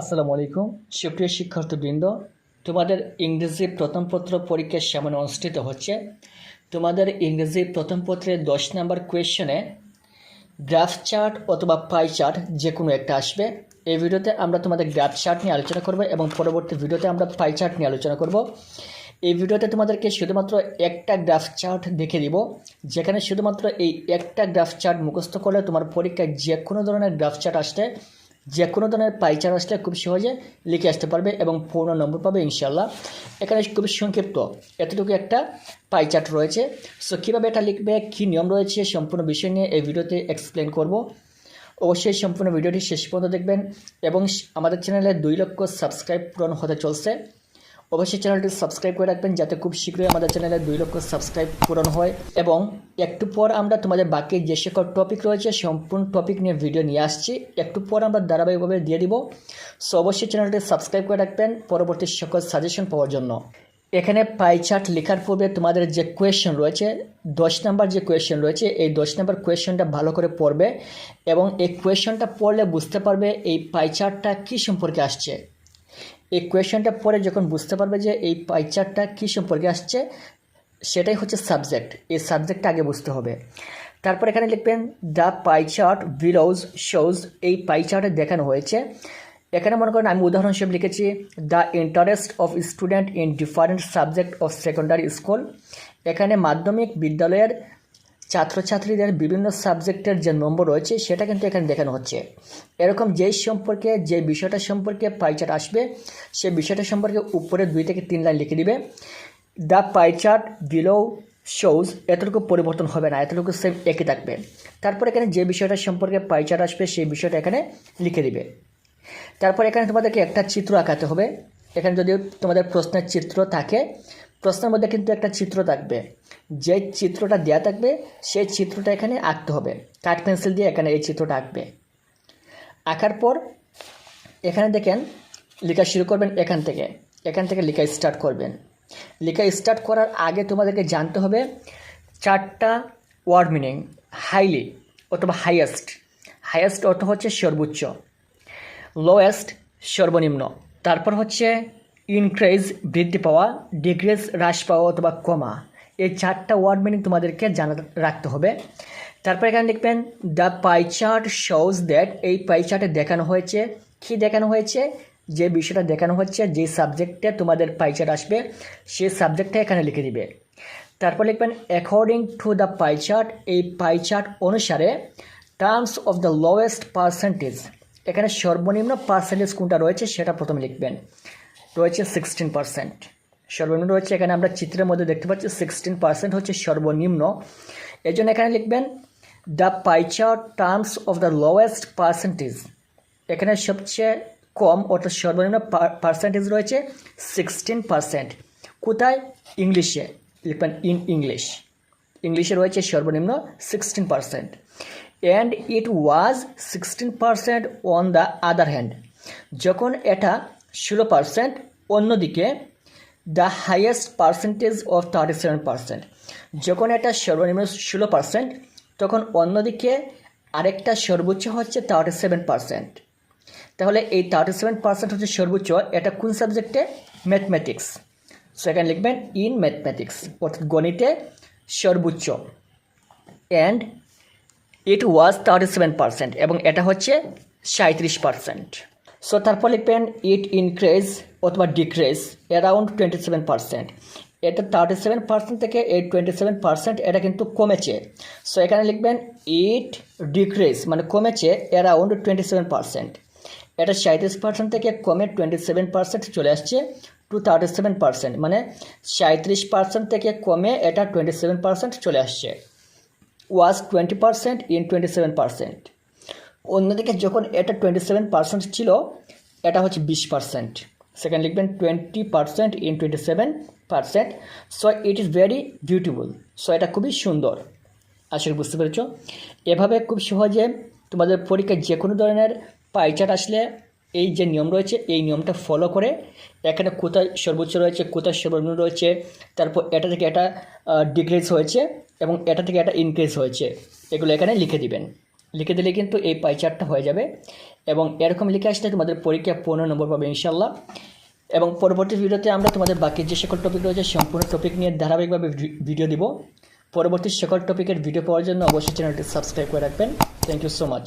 আসসালামু আলাইকুম। সুপ্রিয় শিক্ষার্থীবৃন্দ, তোমাদের ইংরেজি প্রথম পত্র পরীক্ষার সামনে অনুষ্ঠিত হচ্ছে। তোমাদের ইংরেজি প্রথম পত্রের দশ নম্বর কোয়েশনে গ্রাফ চার্ট অথবা পাই চার্ট যে কোনো একটা আসবে। এই ভিডিওতে আমরা তোমাদের গ্রাফ চার্ট নিয়ে আলোচনা করব এবং পরবর্তী ভিডিওতে আমরা পাই চার্ট নিয়ে আলোচনা করব। এই ভিডিওতে তোমাদেরকে শুধুমাত্র একটা গ্রাফ চার্ট দেখে দিব, যেখানে শুধুমাত্র এই একটা গ্রাফ চার্ট মুখস্থ করলে তোমার পরীক্ষায় যে কোনো ধরনের গ্রাফ চার্ট আসলে যে কোনো ধরনের পাইচার আসলে খুব সহজে লিখে আসতে পারবে এবং পূর্ণ নম্বর পাবে ইনশাল্লাহ এখানে খুব সংক্ষিপ্ত। এতটুকু একটা পাই চার্ট রয়েছে। সো কীভাবে এটা লিখবে, কী নিয়ম রয়েছে, সম্পূর্ণ বিষয় নিয়ে এই ভিডিওতে এক্সপ্লেন করব। অবশ্যই সম্পূর্ণ ভিডিওটি শেষ পর্যন্ত দেখবেন এবং আমাদের চ্যানেলে দুই লক্ষ সাবস্ক্রাইব পূরণ হতে চলছে। অবশ্যই চ্যানেলটি সাবস্ক্রাইব করে রাখবেন যাতে খুব শীঘ্রই আমাদের চ্যানেলে দুই লক্ষ সাবস্ক্রাইব পূরণ হয় এবং একটু পর আমরা তোমাদের বাকি যে সকল টপিক রয়েছে, সম্পূর্ণ টপিক নিয়ে ভিডিও নিয়ে আসছি। একটু পর আমরা ধারাবাহিকভাবে দিয়ে দিব। সো অবশ্যই চ্যানেলটি সাবস্ক্রাইব করে রাখবেন পরবর্তী সকল সাজেশন পাওয়ার জন্য। এখানে পাই চার্ট লেখার পূর্বে তোমাদের যে কোয়েশ্চেন রয়েছে, দশ নাম্বার যে কোয়েশ্চেন রয়েছে, এই দশ নাম্বার কোয়েশ্চেনটা ভালো করে পড়বে এবং এই কোয়েশ্চেনটা পড়লে বুঝতে পারবে এই পাই চার্টটা কী সম্পর্কে আসছে। এই কোয়েশ্চেনটা পরে যখন বুঝতে পারবে যে এই পাইচারটা কী সম্পর্কে আসছে, সেটাই হচ্ছে সাবজেক্ট এই সাবজেক্টটা আগে বুঝতে হবে। তারপর এখানে লিখবেন the pie chart below shows এই পাই চার্টে দেখানো হয়েছে। এখানে মনে করেন আমি উদাহরণস্বরূপ লিখেছি the interest of student in different subject of secondary school এখানে মাধ্যমিক বিদ্যালয়ের ছাত্রছাত্রীদের বিভিন্ন সাবজেক্টের যে নম্বর রয়েছে, সেটা কিন্তু এখানে দেখানো হচ্ছে। এরকম যেই সম্পর্কে, যে বিষয়টা সম্পর্কে পাইচার্ট আসবে, সে বিষয়টা সম্পর্কে উপরে দুই থেকে তিন লাইন লিখে দিবে। দ্য পাইচার্ট বিলো শোজ এতটুকু পরিবর্তন হবে না, এতটুকু সেম একই থাকবে। তারপর এখানে যে বিষয়টা সম্পর্কে পাইচার্ট আসবে, সেই বিষয়টা এখানে লিখে দিবে। তারপর এখানে তোমাদেরকে একটা চিত্র আঁকাতে হবে। এখানে যদি তোমাদের প্রশ্নের চিত্র থাকে প্রশ্নের মধ্যে কিন্তু একটা চিত্র থাকবে। যে চিত্রটা দেওয়া থাকবে, সেই চিত্রটা এখানে আঁকতে হবে। কাঠ পেন্সিল দিয়ে এখানে এই চিত্রটা আঁকবে। আঁকার পর এখানে দেখেন, লেখা শুরু করবেন এখান থেকে। এখান থেকে লেখা স্টার্ট করবেন। লেখা স্টার্ট করার আগে তোমাদেরকে জানতে হবে, চারটা ওয়ার্ড মিনিং হাইলি অথবা হাইয়েস্ট হাইয়েস্ট অর্থ হচ্ছে সর্বোচ্চ। লোয়েস্ট সর্বনিম্ন। তারপর হচ্ছে ইনক্রিজ বৃদ্ধি পাওয়া ডিক্রিজ হ্রাস পাওয়া অথবা কমা, এই চারটা ওয়ার্ড মিনিং তোমাদেরকে জানা রাখতে হবে। তারপর এখানে লিখবেন the pie chart shows that এই পাই চার্টে দেখানো হয়েছে। কী দেখানো হয়েছে? যে বিষয়টা দেখানো হচ্ছে, যে সাবজেক্টে তোমাদের পাই চার্ট আসবে সেই সাবজেক্টটা এখানে লিখে দিবে। তারপর লিখবেন according to the pie chart এই পাই চার্ট অনুসারে terms of the lowest percentage এখানে সর্বনিম্ন পার্সেন্টেজ কোনটা রয়েছে সেটা প্রথমে লিখবেন। রয়েছে সিক্সটিন পার্সেন্ট সর্বনিম্ন রয়েছে এখানে আমরা চিত্রের মধ্যে দেখতে পাচ্ছি সিক্সটিন পার্সেন্ট হচ্ছে সর্বনিম্ন। এই জন্য এখানে লিখবেন the pie chart terms of the lowest percentage এখানে সবচেয়ে কম অর্থাৎ সর্বনিম্ন পার্সেন্টেজ রয়েছে সিক্সটিন পার্সেন্ট কোথায়? ইংলিশে। লিখবেন ইন ইংলিশ ইংলিশে রয়েছে সর্বনিম্ন sixteen percent and it was sixteen percent on the other hand যখন এটা ষোলো পার্সেন্ট অন্যদিকে the highest percentage of thirty seven percent যখন এটা সর্বনিম্ন ষোলো পার্সেন্ট তখন অন্যদিকে আরেকটা সর্বোচ্চ হচ্ছে থার্টি সেভেন পার্সেন্ট তাহলে এই থার্টি সেভেন পার্সেন্ট হচ্ছে সর্বোচ্চ, এটা কোন সাবজেক্টে ম্যাথমেটিক্স সো এখানে লিখবেন ইন ম্যাথমেটিক্স অর্থাৎ গণিতে সর্বোচ্চ। And it was thirty seven percent এবং এটা হচ্ছে সাঁত্রিশ পার্সেন্ট সো তারপর লিখবেন ইট ইনক্রিজ অথবা decrease around twenty seven percent এটা থার্টি সেভেন পার্সেন্ট থেকে এই টোয়েন্টি সেভেন পার্সেন্ট এটা কিন্তু কমেছে। সো এখানে লিখবেন ইট ডিক্রিজ মানে কমেছে অ্যারাউন্ড টোয়েন্টি সেভেন পার্সেন্ট এটা সাঁত্রিশ পার্সেন্ট থেকে কমে টোয়েন্টি সেভেন পার্সেন্ট চলে আসছে টু থার্টি সেভেন পার্সেন্ট মানে সাঁত্রিশ পার্সেন্ট থেকে কমে এটা টোয়েন্টি সেভেন পার্সেন্ট চলে আসছে। Was twenty percent in twenty seven percent অন্যদিকে যখন এটা টোয়েন্টি সেভেন পার্সেন্ট ছিল, এটা হচ্ছে বিশ পার্সেন্ট সেকেন্ড লিখবেন twenty percent in twenty seven percent so it is very beautiful so এটা খুবই সুন্দর। আসলে বুঝতে পেরেছ? এভাবে খুব সহজে তোমাদের পরীক্ষায় যে কোনো ধরনের পাইচার্ট আসলে এই যে নিয়ম রয়েছে, এই নিয়মটা ফলো করে এখানে কোথায় সর্বোচ্চ রয়েছে, কোথায় সর্বনিম্ন রয়েছে, তারপর এটা থেকে এটা ডিক্রিজ হয়েছে এবং এটা থেকে এটা ইনক্রিজ হয়েছে। এগুলো এখানে লিখে দিবেন। লিখে দিলে কিন্তু এই পাই চার্টটা হয়ে যাবে। এবং এরকম লিখে আসলে তোমাদের পরীক্ষা পনেরো নম্বর পাবে ইনশাল্লাহ এবং পরবর্তী ভিডিওতে আমরা তোমাদের বাকি যে সকল টপিক রয়েছে, সম্পূর্ণ টপিক নিয়ে ধারাবাহিকভাবে ভিডিও দিব। পরবর্তী সকল টপিকের ভিডিও পাওয়ার জন্য অবশ্যই চ্যানেলটি সাবস্ক্রাইব করে রাখবেন। Thank you so much